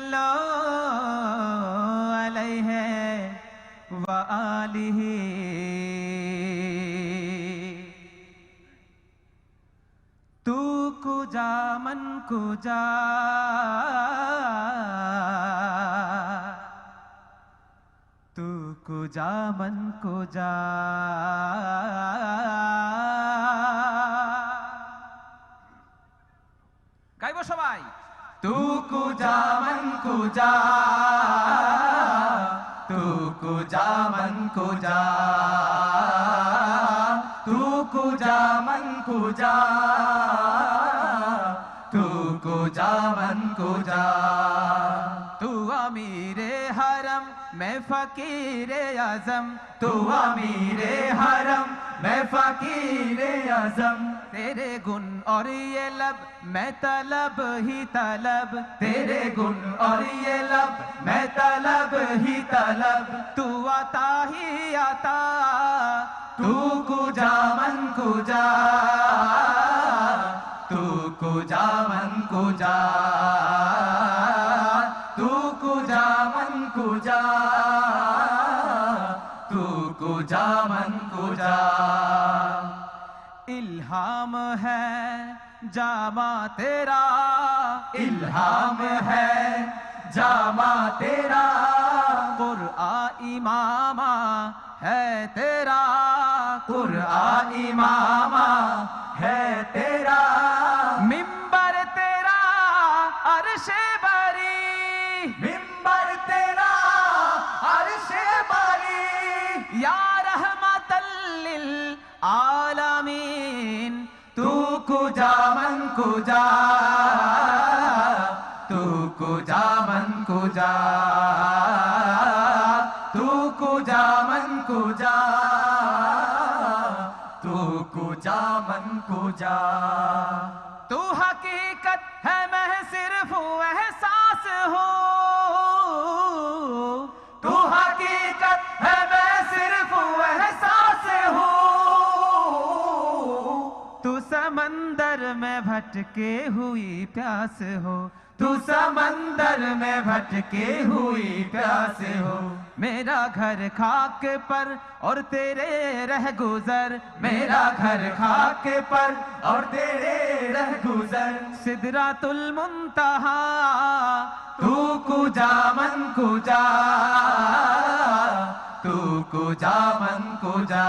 Hello. কুজা মন কুজা তু কুজা মন কুজা গাইব সবাই? তু কুজা মন কুজা তু কুজা মন কুজা তু কুজা মন কুজা अमीरे हरम मैं फकीर आज़म। तू अमीरे हरम मैं फकीर आज़म। तेरे गुण और ये लब मैं तलब ही तलब। तेरे गुण और ये लब मैं तलब ही तलब। तू आता ही आता तू कुजा मन कुजा। तू कुजा मन कुजा। कुजा मन कुजा इल्हाम है जामा तेरा। इल्हाम है जामा तेरा। कुरआ इमामा है तेरा। कुरआ इमामा है तेरा। मिंबर तेरा अरशे बरी। मिंबर तेरा अरशे बरी। या आलमीन, तू कुजा मन कुजा, तू कुजा मन कुजा, तू कुजा मन कुजा, तू कुजा मन कुजा। तू हकीकत है, मैं सिर्फ़ एहसास हूँ। में भटके हुई प्यास हो। तू समंदर में भटके हुई प्यास हो। मेरा घर खाक पर और तेरे रह गुजर। मेरा घर खाक पर और तेरे रह गुजर। सिदरातुल मुंतहा, तू कुजा मन कुजा। तू कुजा मन कुजा।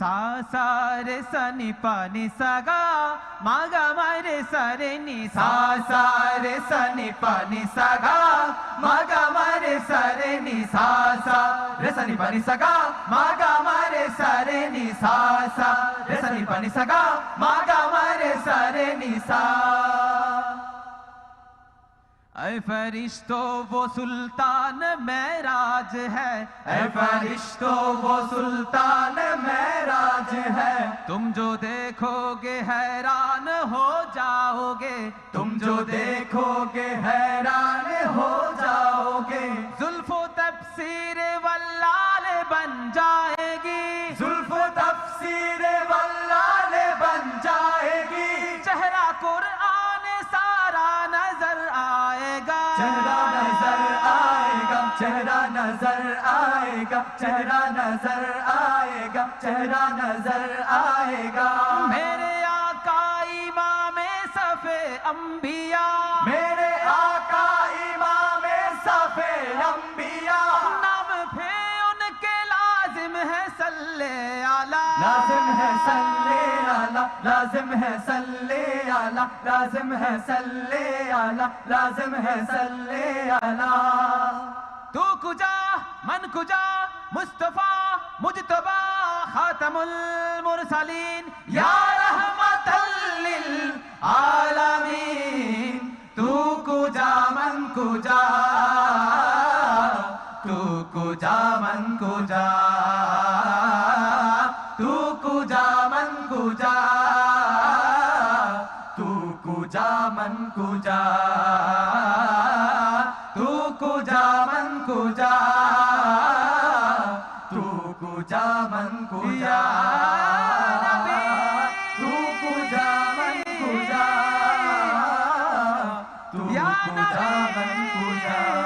సాసారే సని పని సగా మగ మరే సరే ని సని పని సగా మగ మరే సరే ని సాసా పని సగా మగ మరే సరే ని సాసా పని సగా మగ మరే సరే సా ऐ फरिश्तो वो सुल्तान महराज है। ऐ फरिश्तो वो सुल्तान महराज है। तुम जो देखोगे हैरान हो जाओगे। तुम जो देखोगे हैरान चेहरा नज़र आएगा चेहरा नज़र आएगा चेहरा नज़र आएगा। मेरे आका इमाम सफे अंबिया। मेरे आका इमाम सफे अंबिया। नाम फे उनके लाजिम है सल्ले आला। लाजिम है सल्ले आला लाजिम है सल्ले आला लाजिम है सल्ले आला लाजिम है सल्ले आला। तू कुजा मन कुजा मुस्तफा मुजतबा खातमुल मुरसलीन या रहमतल लिल आलमीन तू कुजा मन कुजा तू कुजा मन कुजा तू कुजा मन कुजा तू कुजा मन कुजा Takkan.